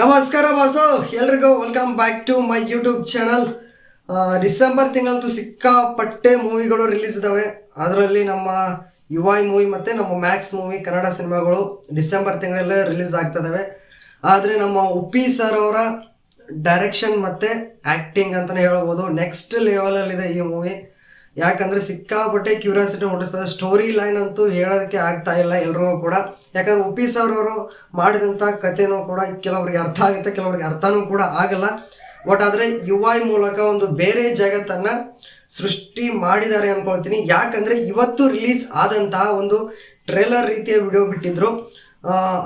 ನಮಸ್ಕಾರ ಬಾಸು, ಎಲ್ರಿಗೂ welcome back to my YouTube channel December ತಿಂಗಳಂತೂ ಸಿಕ್ಕಾಪಟ್ಟೆ ಮೂವಿಗಳು ರಿಲೀಸ್ ಇದಾವೆ. ಅದರಲ್ಲಿ ನಮ್ಮ ಯುವೈ ಮೂವಿ ಮತ್ತು ನಮ್ಮ ಮ್ಯಾಕ್ಸ್ ಮೂವಿ, ಕನ್ನಡ ಸಿನಿಮಾಗಳು ಡಿಸೆಂಬರ್ ತಿಂಗಳಲ್ಲೇ ರಿಲೀಸ್ ಆಗ್ತದವೆ ಆದರೆ ನಮ್ಮ ಉಪ್ಪಿ ಸರ್ ಅವರ ಡೈರೆಕ್ಷನ್ ಮತ್ತು ಆ್ಯಕ್ಟಿಂಗ್ ಅಂತಲೇ ಹೇಳ್ಬೋದು. ನೆಕ್ಸ್ಟ್ ಲೆವೆಲಲ್ಲಿದೆ ಈ ಮೂವಿ. ಯಾಕಂದ್ರೆ ಸಿಕ್ಕಾಪಟ್ಟೆ ಕ್ಯೂರಿಯಾಸಿಟಿ ಹುಟ್ಟಿಸ್ತದೆ ಸ್ಟೋರಿ ಲೈನ್ ಅಂತೂ ಹೇಳೋದಕ್ಕೆ ಆಗ್ತಾ ಇಲ್ಲ ಎಲ್ರಿಗೂ ಕೂಡ. ಯಾಕಂದ್ರೆ ಉಪಿ ಸರ್ ಅವರು ಮಾಡಿದಂಥ ಕಥೆನೂ ಕೂಡ ಕೆಲವರಿಗೆ ಅರ್ಥ ಆಗುತ್ತೆ, ಕೆಲವರಿಗೆ ಅರ್ಥನೂ ಕೂಡ ಆಗಲ್ಲ. ಬಟ್ ಆದರೆ ಐ ಮೂಲಕ ಒಂದು ಬೇರೆ ಜಗತ್ತನ್ನ ಸೃಷ್ಟಿ ಮಾಡಿದ್ದಾರೆ ಅನ್ಕೊಳ್ತೀನಿ. ಯಾಕಂದ್ರೆ ಇವತ್ತು ರಿಲೀಸ್ ಆದಂತಹ ಒಂದು ಟ್ರೇಲರ್ ರೀತಿಯ ವಿಡಿಯೋ ಬಿಟ್ಟಿದ್ರು.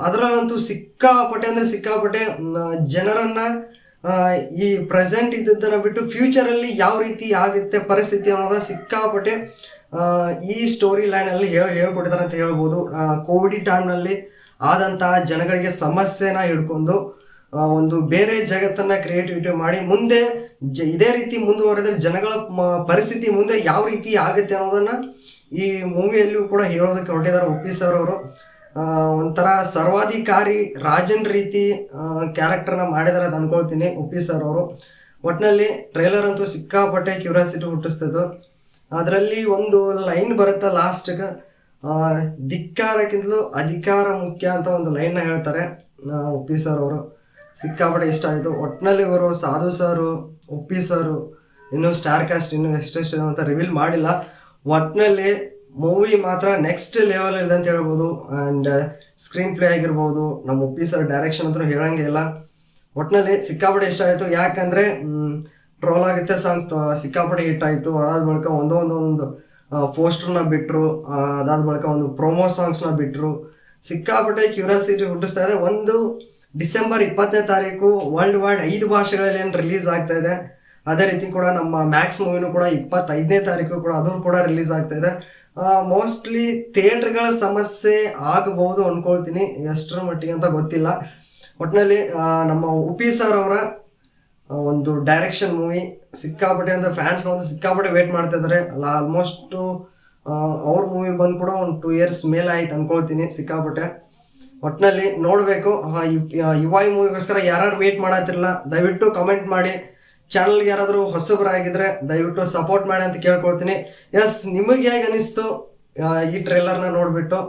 ಅದರಲ್ಲಂತೂ ಸಿಕ್ಕಾಪಟ್ಟೆ ಅಂದ್ರೆ ಸಿಕ್ಕಾಪಟ್ಟೆ ಜನರನ್ನು ಈ ಪ್ರೆಸೆಂಟ್ ಇದ್ದದ್ದನ್ನು ಬಿಟ್ಟು ಫ್ಯೂಚರಲ್ಲಿ ಯಾವ ರೀತಿ ಆಗುತ್ತೆ ಪರಿಸ್ಥಿತಿ ಅನ್ನೋದನ್ನ ಸಿಕ್ಕಾಪಟ್ಟೆ ಈ ಸ್ಟೋರಿ ಲೈನಲ್ಲಿ ಹೇಳಿ, ಹೇಳ್ಕೊಟ್ಟಿದ್ದಾರೆ ಅಂತ ಹೇಳ್ಬೋದು. ಕೋವಿಡ್ ಟೈಮ್ನಲ್ಲಿ ಆದಂತಹ ಜನಗಳಿಗೆ ಸಮಸ್ಯೆನ ಹಿಡ್ಕೊಂಡು ಒಂದು ಬೇರೆ ಜಗತ್ತನ್ನು ಕ್ರಿಯೇಟಿವಿಟಿ ಮಾಡಿ ಮುಂದೆ ಜ, ಇದೇ ರೀತಿ ಮುಂದುವರೆದ್ರೆ ಜನಗಳ ಪರಿಸ್ಥಿತಿ ಮುಂದೆ ಯಾವ ರೀತಿ ಆಗುತ್ತೆ ಅನ್ನೋದನ್ನು ಈ ಮೂವಿಯಲ್ಲಿಯೂ ಕೂಡ ಹೇಳೋದಕ್ಕೆ ಹೊರಟಿದ್ದಾರೆ ಒಪ್ಪಿ ಸರ್ ಅವರು. ಒಂಥರ ಸರ್ವಾಧಿಕಾರಿ ರಾಜನ್ ರೀತಿ ಕ್ಯಾರೆಕ್ಟರ್ನ ಮಾಡಿದಾರೆ ಅಂತ ಅನ್ಕೊಳ್ತೀನಿ ಉಪ್ಪಿ ಸರ್ ಅವರು. ಒಟ್ಟಿನಲ್ಲಿ ಟ್ರೈಲರ್ ಅಂತೂ ಸಿಕ್ಕಾಪಟ್ಟೆ ಕ್ಯೂರಿಯಾಸಿಟಿ ಹುಟ್ಟಿಸ್ತದ್ದು ಅದರಲ್ಲಿ ಒಂದು ಲೈನ್ ಬರುತ್ತೆ ಲಾಸ್ಟ್ಗೆ ಧಿಕ್ಕಾರಕ್ಕಿಂತಲೂ ಅಧಿಕಾರ ಮುಖ್ಯ ಅಂತ ಒಂದು ಲೈನ್ನ ಹೇಳ್ತಾರೆ ಉಪ್ಪಿ ಸರ್ ಅವರು. ಸಿಕ್ಕಾಪಟ್ಟೆ ಇಷ್ಟ ಆಯಿತು. ಒಟ್ಟಿನಲ್ಲಿ ಇವರು ಸಾಧು ಸರು ಉಪ್ಪಿ ಸರು ಇನ್ನೂ ಸ್ಟಾರ್ ಕಾಸ್ಟ್ ಇನ್ನೂ ಎಷ್ಟೆಷ್ಟು ಅಂತ ರಿವೀಲ್ ಮಾಡಿಲ್ಲ. ಒಟ್ಟಿನಲ್ಲಿ ಮೂವಿ ಮಾತ್ರ ನೆಕ್ಸ್ಟ್ ಲೆವೆಲ್ ಇದೆ ಅಂತ ಹೇಳ್ಬೋದು. ಆ್ಯಂಡ್ ಸ್ಕ್ರೀನ್ ಪ್ಲೇ ಆಗಿರ್ಬೋದು. ನಮ್ಮ ಉಪ್ಪಿ ಸರ್ ಡೈರೆಕ್ಷನ್ ಅಂತೂ ಹೇಳಂಗೆ ಇಲ್ಲ. ಒಟ್ಟಿನಲ್ಲಿ ಸಿಕ್ಕಾಪಟ್ಟೆ ಇಷ್ಟ ಆಯಿತು. ಯಾಕಂದರೆ ಟ್ರೋಲ್ ಆಗುತ್ತೆ ಸಾಂಗ್ಸ್ ಸಿಕ್ಕಾಪಟ್ಟೆ ಹಿಟ್ ಆಯಿತು. ಅದಾದ ಬಳಿಕ ಒಂದೊಂದೊಂದು ಒಂದು ಒಂದು ಪೋಸ್ಟರ್ನ ಬಿಟ್ಟರು ಅದಾದ ಬಳಿಕ ಒಂದು ಪ್ರೊಮೋ ಸಾಂಗ್ಸ್ನ ಬಿಟ್ಟರು ಸಿಕ್ಕಾಪಟ್ಟೆ ಕ್ಯೂರಿಯಾಸಿಟಿ ಹುಟ್ಟಿಸ್ತಾ ಇದೆ. ಒಂದು ಡಿಸೆಂಬರ್ ಇಪ್ಪತ್ತನೇ ತಾರೀಕು ವರ್ಲ್ಡ್ ವೈಡ್ ಐದು ಭಾಷೆಗಳಲ್ಲಿ ಏನು ರಿಲೀಸ್ ಆಗ್ತಾ ಇದೆ. ಅದೇ ರೀತಿ ಕೂಡ ನಮ್ಮ ಮ್ಯಾಕ್ಸ್ ಮೂವಿನೂ ಕೂಡ ಇಪ್ಪತ್ತೈದನೇ ತಾರೀಕು ಕೂಡ ಅದು ಕೂಡ ರಿಲೀಸ್ ಆಗ್ತಾ ಇದೆ. ಮೋಸ್ಟ್ಲಿ ಥಿಯೇಟ್ರ್ಗಳ ಸಮಸ್ಯೆ ಆಗಬಹುದು ಅಂದ್ಕೊಳ್ತೀನಿ ಎಷ್ಟರ ಮಟ್ಟಿಗೆ ಅಂತ ಗೊತ್ತಿಲ್ಲ. ಒಟ್ಟಿನಲ್ಲಿ ನಮ್ಮ ಉಪಿ ಸರ್ ಅವರ ಒಂದು ಡೈರೆಕ್ಷನ್ ಮೂವಿ ಸಿಕ್ಕಾಪಟ್ಟೆ ಅಂತ ಫ್ಯಾನ್ಸ್ ಒಂದು ಸಿಕ್ಕಾಪಟ್ಟೆ ವೇಟ್ ಮಾಡ್ತಾ ಇದ್ದಾರೆ ಅಲ್ಲ ಆಲ್ಮೋಸ್ಟು ಅವ್ರ ಮೂವಿ ಬಂದು ಕೂಡ ಒಂದು ಟೂ ಇಯರ್ಸ್ ಮೇಲೆ ಆಯ್ತು ಅಂದ್ಕೊಳ್ತೀನಿ ಸಿಕ್ಕಾಪಟ್ಟೆ. ಒಟ್ಟಿನಲ್ಲಿ ನೋಡಬೇಕು ಯುವೈ ಮೂವಿಗೋಸ್ಕರ ಯಾರು ವೇಟ್ ಮಾಡತ್ತಿರಲ್ಲ ದಯವಿಟ್ಟು ಕಮೆಂಟ್ ಮಾಡಿ. ಚಾನಲ್ಗೆ ಯಾರಾದರೂ ಹೊಸಬರಾಗಿದ್ರೆ ದಯವಿಟ್ಟು ಸಪೋರ್ಟ್ ಮಾಡಿ ಅಂತ ಕೇಳ್ಕೊಳ್ತೀನಿ. ಎಸ್ ನಿಮಗೆ ಹೇಗೆ ಅನಿಸ್ತು ಈ ಟ್ರೇಲರ್ನ ನೋಡಿಬಿಟ್ಟು?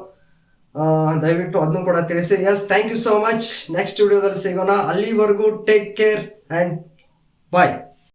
ದಯವಿಟ್ಟು ಅದನ್ನು ಕೂಡ ತಿಳಿಸಿ. Yes thank you so much next ವಿಡಿಯೋದಲ್ಲಿ ಸಿಗೋಣ. ಅಲ್ಲಿವರೆಗೂ ಟೇಕ್ ಕೇರ್ ಆ್ಯಂಡ್ ಬಾಯ್